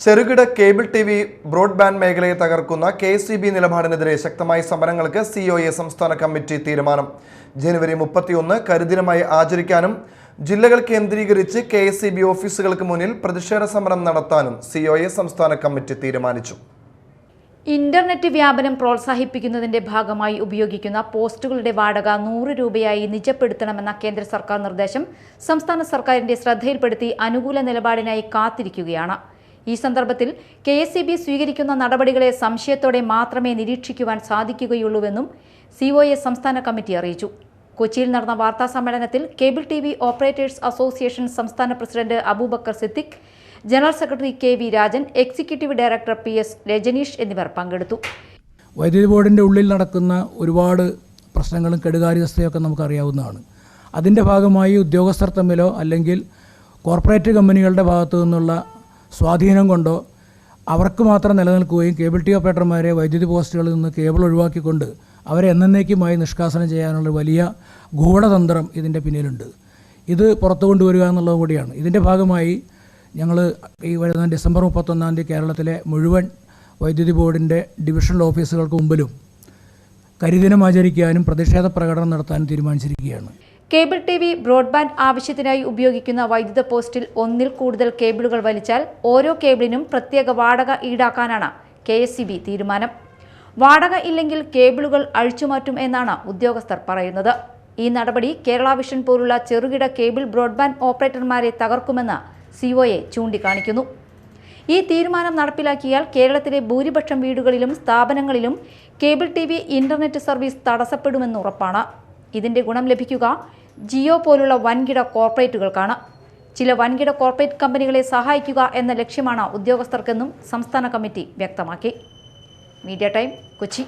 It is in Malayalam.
ചെറുകിട കേബിൾ ടി വി ബ്രോഡ്ബാൻഡ് മേഖലയെ തകർക്കുന്ന കെ സി ബി നിലപാടിനെതിരെ ശക്തമായ സമരങ്ങൾക്ക് സി ഒ എ സംസ്ഥാന കമ്മിറ്റി തീരുമാനം. ജനുവരി മുപ്പത്തിയൊന്ന് കരുദിനമായി ആചരിക്കാനും ജില്ലകൾ കേന്ദ്രീകരിച്ച് കെ എസ് സി ബി ഓഫീസുകൾക്ക് മുന്നിൽ പ്രതിഷേധ സമരം നടത്താനും സി ഒ എ സംസ്ഥാന കമ്മിറ്റി തീരുമാനിച്ചു. ഇന്റർനെറ്റ് വ്യാപനം പ്രോത്സാഹിപ്പിക്കുന്നതിന്റെ ഭാഗമായി ഉപയോഗിക്കുന്ന പോസ്റ്റുകളുടെ വാടക നൂറ് രൂപയായി നിജപ്പെടുത്തണമെന്ന കേന്ദ്ര സർക്കാർ നിർദ്ദേശം സംസ്ഥാന സർക്കാരിന്റെ ശ്രദ്ധയിൽപ്പെടുത്തി അനുകൂല നിലപാടിനായി കാത്തിരിക്കുകയാണ്. ഈ സന്ദർഭത്തിൽ കെ എസ് സ്വീകരിക്കുന്ന നടപടികളെ സംശയത്തോടെ മാത്രമേ നിരീക്ഷിക്കുവാൻ സാധിക്കുകയുള്ളൂവെന്നും സി ഒ എ സംസ്ഥാന കമ്മിറ്റി അറിയിച്ചു. കൊച്ചിയിൽ നടന്ന വാർത്താ സമ്മേളനത്തിൽ cable T V operators association സംസ്ഥാന president Abubakar Siddique general secretary K V Rajan executive director P S Rajanish എന്നിവർ പങ്കെടുത്തു. വൈദ്യുതി ബോർഡിന്റെ ഉള്ളിൽ നടക്കുന്ന ഒരുപാട് പ്രശ്നങ്ങളും കെടുകാര്യസ്ഥയൊക്കെ നമുക്കറിയാവുന്നതാണ്. അതിന്റെ ഭാഗമായി ഉദ്യോഗസ്ഥർ തമ്മിലോ അല്ലെങ്കിൽ കോർപ്പറേറ്റ് കമ്പനികളുടെ ഭാഗത്തു നിന്നുള്ള സ്വാധീനം കൊണ്ടോ അവർക്ക് മാത്രം നിലനിൽക്കുകയും കേബിൾ ടി ഓപ്പറേറ്റർമാരെ വൈദ്യുതി പോസ്റ്റുകളിൽ നിന്ന് കേബിൾ ഒഴിവാക്കിക്കൊണ്ട് അവരെ എന്നേക്കുമായി നിഷ്കാസനം ചെയ്യാനുള്ള വലിയ ഗൂഢതന്ത്രം ഇതിന്റെ പിന്നിലുണ്ട്. ഇത് പുറത്തു കൊണ്ടുവരിക എന്നുള്ളത് കൂടിയാണ്. ഇതിന്റെ ഭാഗമായി ഞങ്ങൾ ഈ വരുന്ന ഡിസംബർ മുപ്പത്തൊന്നാം തീയതി കേരളത്തിലെ മുഴുവൻ വൈദ്യുതി ബോർഡിന്റെ ഡിവിഷണൽ ഓഫീസുകൾക്ക് മുമ്പിലും കരിദിനം ആചരിക്കാനും പ്രതിഷേധ പ്രകടനം നടത്താനും തീരുമാനിച്ചിരിക്കുകയാണ്. കേബിൾ ടി വി ബ്രോഡ്ബാൻഡ് ആവശ്യത്തിനായി ഉപയോഗിക്കുന്ന വൈദ്യുത പോസ്റ്റിൽ ഒന്നിൽ കൂടുതൽ കേബിളുകൾ വലിച്ചാൽ ഓരോ കേബിളിനും പ്രത്യേക വാടക ഈടാക്കാനാണ് കെ തീരുമാനം. വാടക ഇല്ലെങ്കിൽ കേബിളുകൾ അഴിച്ചുമാറ്റും എന്നാണ് ഉദ്യോഗസ്ഥർ പറയുന്നത്. ഈ നടപടി കേരള വിഷൻ പോലുള്ള ചെറുകിട കേബിൾ ബ്രോഡ്ബാൻഡ് ഓപ്പറേറ്റർമാരെ തകർക്കുമെന്ന് സിഒഎ ചൂണ്ടിക്കാണിക്കുന്നു. ഈ തീരുമാനം നടപ്പിലാക്കിയാൽ കേരളത്തിലെ ഭൂരിപക്ഷം വീടുകളിലും സ്ഥാപനങ്ങളിലും കേബിൾ ടി ഇന്റർനെറ്റ് സർവീസ് തടസ്സപ്പെടുമെന്ന് ഉറപ്പാണ്. ഇതിന്റെ ഗുണം ലഭിക്കുക. ജിയോ പോലുള്ള വൻകിട കോർപ്പറേറ്റുകൾക്കാണ്. ചില വൻകിട കോർപ്പറേറ്റ് കമ്പനികളെ സഹായിക്കുക എന്ന ലക്ഷ്യമാണ് ഉദ്യോഗസ്ഥർക്കെന്നും സംസ്ഥാന കമ്മിറ്റി വ്യക്തമാക്കി. Media time Kochi.